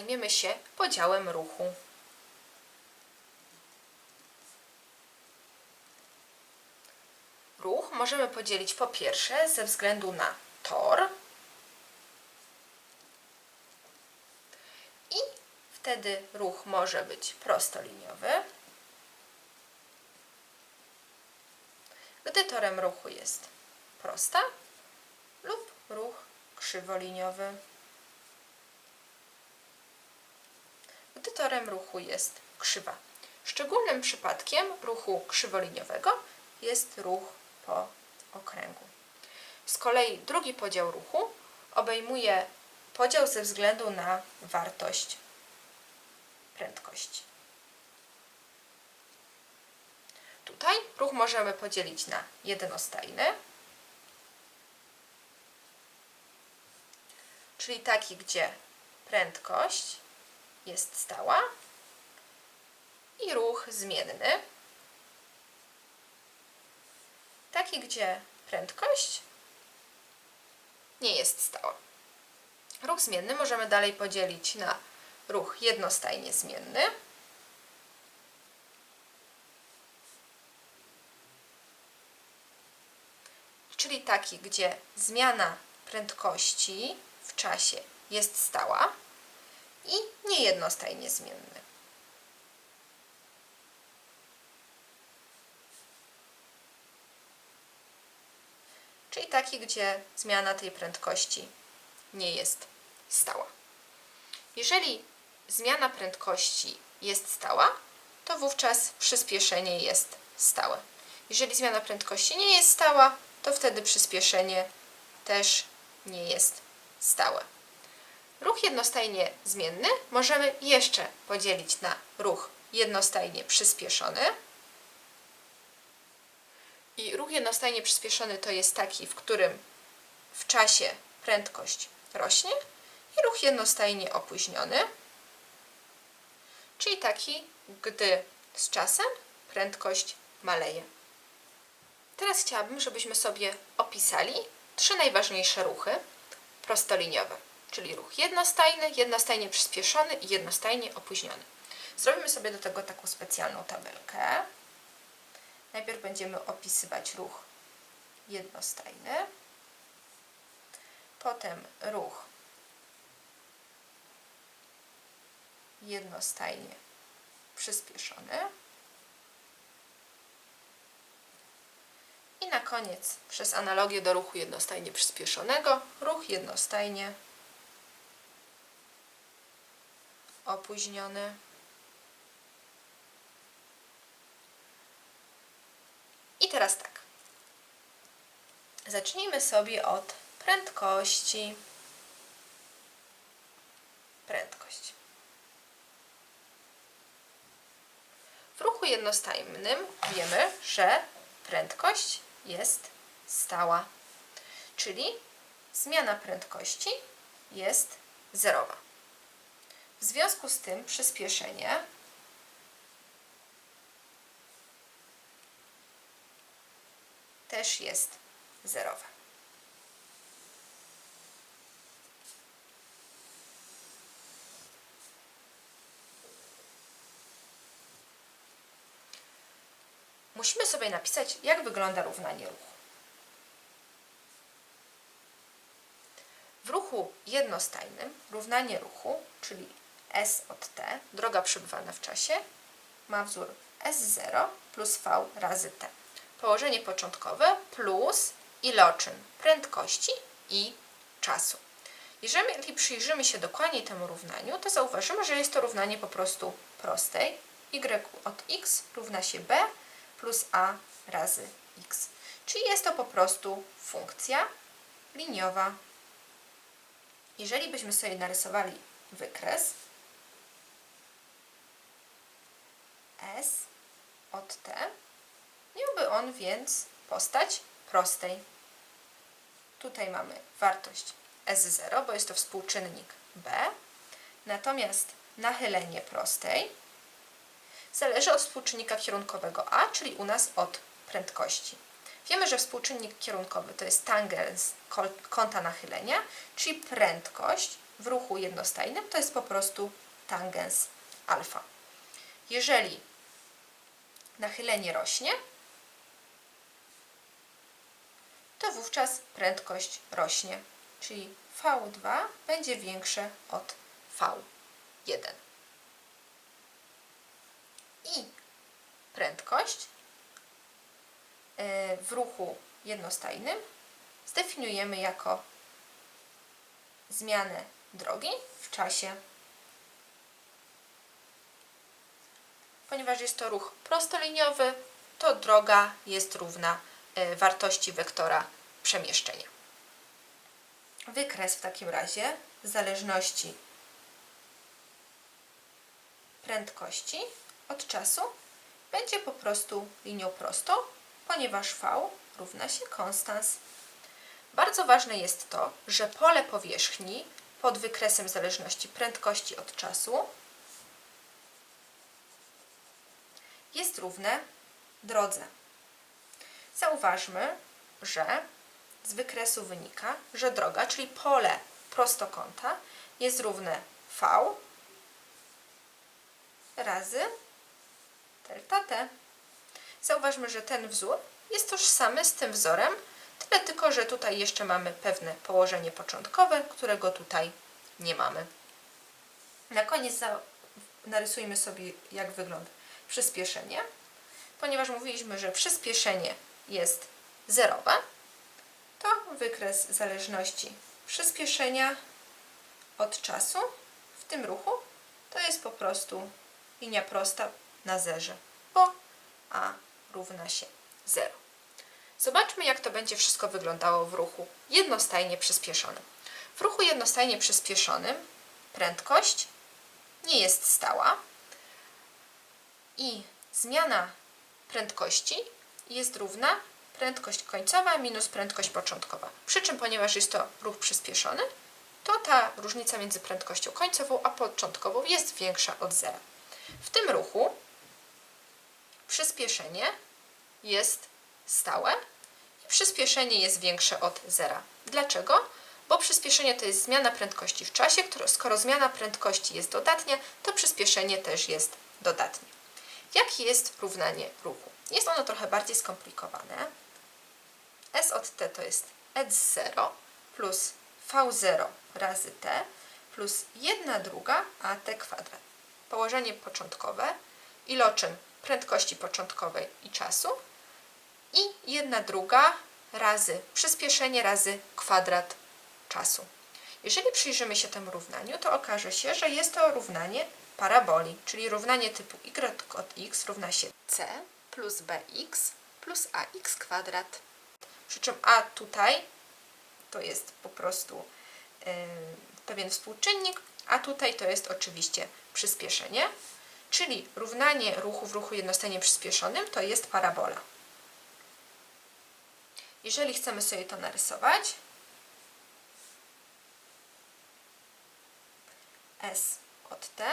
zajmiemy się podziałem ruchu. Ruch możemy podzielić po pierwsze ze względu na tor i wtedy ruch może być prostoliniowy. Gdy torem ruchu jest prosta lub ruch krzywoliniowy. Gdy torem ruchu jest krzywa. Szczególnym przypadkiem ruchu krzywoliniowego jest ruch po okręgu. Z kolei drugi podział ruchu obejmuje podział ze względu na wartość prędkości. Tutaj ruch możemy podzielić na jednostajny, czyli taki, gdzie prędkość jest stała i ruch zmienny, taki, gdzie prędkość nie jest stała. Ruch zmienny możemy dalej podzielić na ruch jednostajnie zmienny, czyli taki, gdzie zmiana prędkości w czasie jest stała i niejednostajnie zmienny. Czyli taki, gdzie zmiana tej prędkości nie jest stała. Jeżeli zmiana prędkości jest stała, to wówczas przyspieszenie jest stałe. Jeżeli zmiana prędkości nie jest stała, to wtedy przyspieszenie też nie jest stałe. Ruch jednostajnie zmienny możemy jeszcze podzielić na ruch jednostajnie przyspieszony. I ruch jednostajnie przyspieszony to jest taki, w którym w czasie prędkość rośnie i ruch jednostajnie opóźniony, czyli taki, gdy z czasem prędkość maleje. Teraz chciałabym, żebyśmy sobie opisali trzy najważniejsze ruchy prostoliniowe, czyli ruch jednostajny, jednostajnie przyspieszony i jednostajnie opóźniony. Zrobimy sobie do tego taką specjalną tabelkę. Najpierw będziemy opisywać ruch jednostajny, potem ruch jednostajnie przyspieszony i na koniec przez analogię do ruchu jednostajnie przyspieszonego ruch jednostajnie opóźniony. I teraz tak. Zacznijmy sobie od prędkości. Prędkość. W ruchu jednostajnym wiemy, że prędkość jest stała, czyli zmiana prędkości jest zerowa. W związku z tym przyspieszenie też jest zerowe. Musimy sobie napisać, jak wygląda równanie ruchu. W ruchu jednostajnym równanie ruchu, czyli S od T, droga przebywana w czasie, ma wzór S0 plus V razy T. Położenie początkowe plus iloczyn prędkości i czasu. Jeżeli przyjrzymy się dokładniej temu równaniu, to zauważymy, że jest to równanie po prostu prostej. y od x równa się b plus a razy x. Czyli jest to po prostu funkcja liniowa. Jeżeli byśmy sobie narysowali wykres S od T, miałby on więc postać prostej. Tutaj mamy wartość S0, bo jest to współczynnik B, natomiast nachylenie prostej zależy od współczynnika kierunkowego A, czyli u nas od prędkości. Wiemy, że współczynnik kierunkowy to jest tangens kąta nachylenia, czyli prędkość w ruchu jednostajnym to jest po prostu tangens alfa. Jeżeli nachylenie rośnie, to wówczas prędkość rośnie, czyli V2 będzie większe od V1. I prędkość e, w ruchu jednostajnym zdefiniujemy jako zmianę drogi w czasie. Ponieważ jest to ruch prostoliniowy, to droga jest równa e, wartości wektora przemieszczenia. Wykres w takim razie zależności prędkości od czasu będzie po prostu linią prostą, ponieważ V równa się konstans. Bardzo ważne jest to, że pole powierzchni pod wykresem zależności prędkości od czasu jest równe drodze. Zauważmy, że z wykresu wynika, że droga, czyli pole prostokąta jest równe V razy delta t. Zauważmy, że ten wzór jest tożsamy z tym wzorem, tyle tylko, że tutaj jeszcze mamy pewne położenie początkowe, którego tutaj nie mamy. Na koniec narysujmy sobie, jak wygląda przyspieszenie. Ponieważ mówiliśmy, że przyspieszenie jest zerowe, to wykres zależności przyspieszenia od czasu w tym ruchu to jest po prostu linia prosta na zerze, bo a równa się 0. Zobaczmy, jak to będzie wszystko wyglądało w ruchu jednostajnie przyspieszonym. W ruchu jednostajnie przyspieszonym prędkość nie jest stała i zmiana prędkości jest równa prędkość końcowa minus prędkość początkowa. Przy czym, ponieważ jest to ruch przyspieszony, to ta różnica między prędkością końcową a początkową jest większa od zera. W tym ruchu przyspieszenie jest stałe i przyspieszenie jest większe od zera. Dlaczego? Bo przyspieszenie to jest zmiana prędkości w czasie, skoro zmiana prędkości jest dodatnia, to przyspieszenie też jest dodatnie. Jakie jest równanie ruchu? Jest ono trochę bardziej skomplikowane. S od t to jest S0 plus V0 razy t plus 1 druga at kwadrat. Położenie początkowe, iloczyn prędkości początkowej i czasu i 1 druga razy przyspieszenie razy kwadrat czasu. Jeżeli przyjrzymy się temu równaniu, to okaże się, że jest to równanie paraboli, czyli równanie typu y od x równa się c plus bx plus ax kwadrat. Przy czym a tutaj to jest po prostu yy, pewien współczynnik, a tutaj to jest oczywiście przyspieszenie, czyli równanie ruchu w ruchu jednostajnie przyspieszonym to jest parabola. Jeżeli chcemy sobie to narysować, S od T,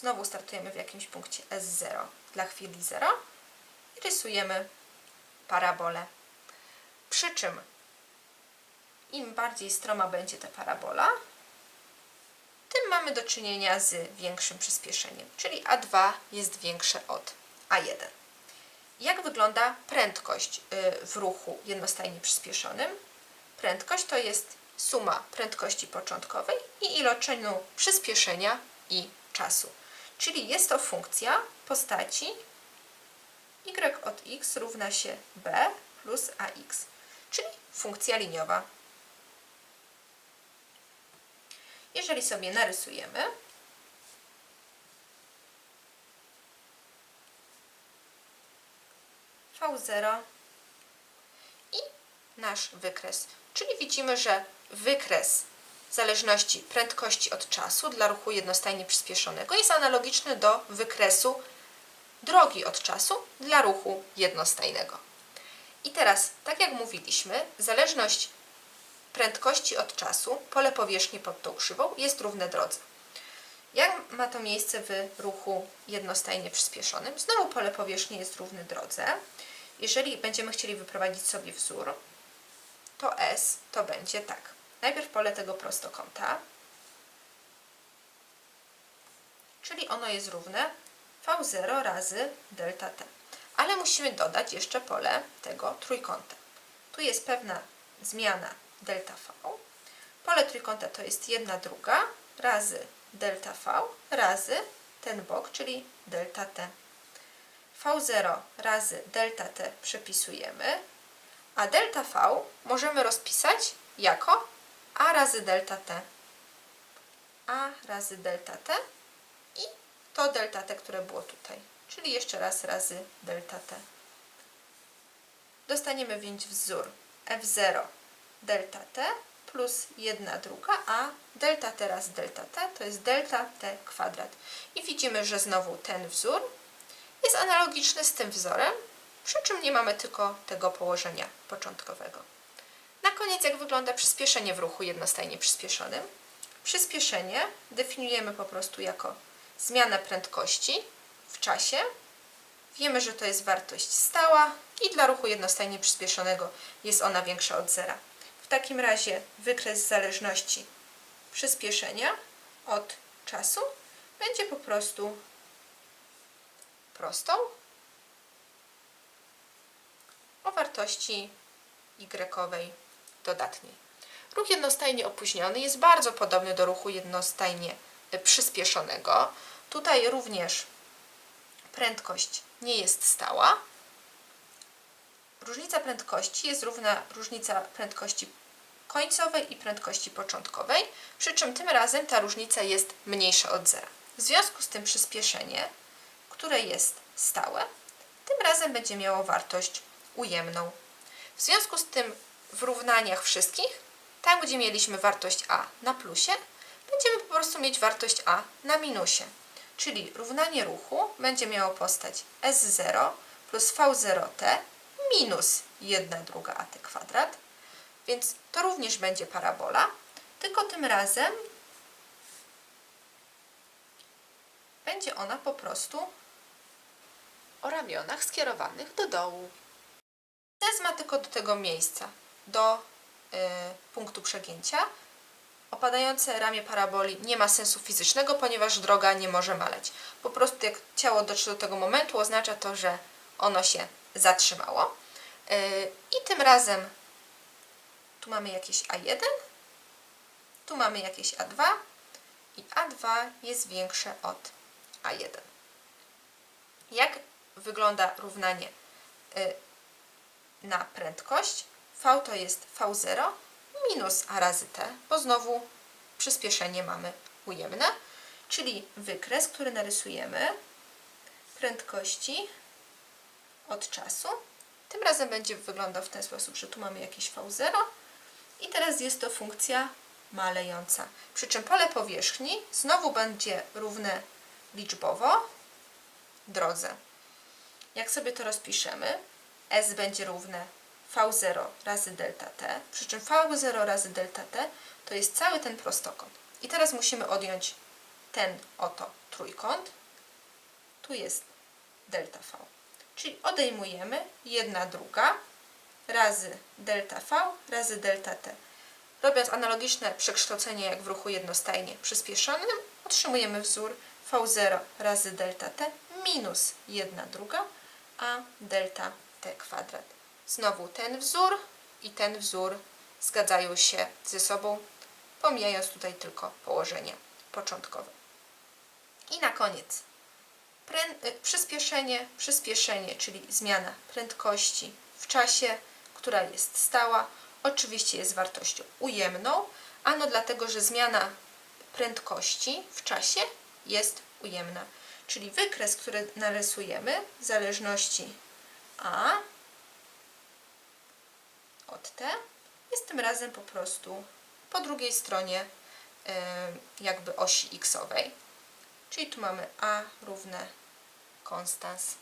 znowu startujemy w jakimś punkcie S0 dla chwili 0 i rysujemy parabolę. Przy czym im bardziej stroma będzie ta parabola, tym mamy do czynienia z większym przyspieszeniem, czyli A2 jest większe od A1. Jak wygląda prędkość y, w ruchu jednostajnie przyspieszonym? Prędkość to jest suma prędkości początkowej i iloczynu przyspieszenia i czasu. Czyli jest to funkcja postaci y od x równa się b plus ax, czyli funkcja liniowa. Jeżeli sobie narysujemy, V0 i nasz wykres. Czyli widzimy, że wykres zależności prędkości od czasu dla ruchu jednostajnie przyspieszonego jest analogiczny do wykresu drogi od czasu dla ruchu jednostajnego. I teraz, tak jak mówiliśmy, zależność prędkości od czasu, pole powierzchni pod tą krzywą jest równe drodze. Jak ma to miejsce w ruchu jednostajnie przyspieszonym? Znowu pole powierzchni jest równe drodze. Jeżeli będziemy chcieli wyprowadzić sobie wzór, to S to będzie tak. Najpierw pole tego prostokąta czyli ono jest równe V0 razy delta t. Ale musimy dodać jeszcze pole tego trójkąta. Tu jest pewna zmiana delta V. Pole trójkąta to jest 1 druga razy delta V razy ten bok, czyli delta t. V0 razy delta t przepisujemy, a delta V możemy rozpisać jako a razy delta t. a razy delta t i to delta t, które było tutaj, czyli jeszcze raz razy delta t. Dostaniemy więc wzór f0 delta t plus 1 druga, a delta t delta t to jest delta t kwadrat. I widzimy, że znowu ten wzór jest analogiczny z tym wzorem, przy czym nie mamy tylko tego położenia początkowego. Na koniec, jak wygląda przyspieszenie w ruchu jednostajnie przyspieszonym? Przyspieszenie definiujemy po prostu jako zmianę prędkości w czasie. Wiemy, że to jest wartość stała i dla ruchu jednostajnie przyspieszonego jest ona większa od zera. W takim razie wykres zależności przyspieszenia od czasu będzie po prostu prostą o wartości y dodatniej. Ruch jednostajnie opóźniony jest bardzo podobny do ruchu jednostajnie y, przyspieszonego. Tutaj również prędkość nie jest stała. Różnica prędkości jest równa różnica prędkości końcowej i prędkości początkowej, przy czym tym razem ta różnica jest mniejsza od zera. W związku z tym przyspieszenie, które jest stałe, tym razem będzie miało wartość ujemną. W związku z tym w równaniach wszystkich, tam gdzie mieliśmy wartość a na plusie, będziemy po prostu mieć wartość a na minusie. Czyli równanie ruchu będzie miało postać S0 plus V0t minus 1 druga at kwadrat. Więc to również będzie parabola, tylko tym razem będzie ona po prostu o ramionach skierowanych do dołu. Tez ma tylko do tego miejsca, do y, punktu przegięcia. Opadające ramię paraboli nie ma sensu fizycznego, ponieważ droga nie może maleć. Po prostu jak ciało dotrze do tego momentu, oznacza to, że ono się zatrzymało. Y, I tym razem tu mamy jakieś A1, tu mamy jakieś A2 i A2 jest większe od A1. Jak wygląda równanie y, na prędkość? V to jest V0 minus A razy T, bo znowu przyspieszenie mamy ujemne, czyli wykres, który narysujemy prędkości od czasu. Tym razem będzie wyglądał w ten sposób, że tu mamy jakieś V0 i teraz jest to funkcja malejąca. Przy czym pole powierzchni znowu będzie równe liczbowo drodze. Jak sobie to rozpiszemy, S będzie równe V0 razy delta t, przy czym V0 razy delta t to jest cały ten prostokąt. I teraz musimy odjąć ten oto trójkąt. Tu jest delta V. Czyli odejmujemy 1 druga razy delta V razy delta t. Robiąc analogiczne przekształcenie jak w ruchu jednostajnie przyspieszonym, otrzymujemy wzór V0 razy delta t minus 1 druga, a delta t kwadrat. Znowu ten wzór i ten wzór zgadzają się ze sobą, pomijając tutaj tylko położenie początkowe. I na koniec y, przyspieszenie, przyspieszenie, czyli zmiana prędkości w czasie, która jest stała, oczywiście jest wartością ujemną, ano dlatego, że zmiana prędkości w czasie jest ujemna. Czyli wykres, który narysujemy w zależności A od T jest tym razem po prostu po drugiej stronie y, jakby osi xowej. Czyli tu mamy A równe konstans.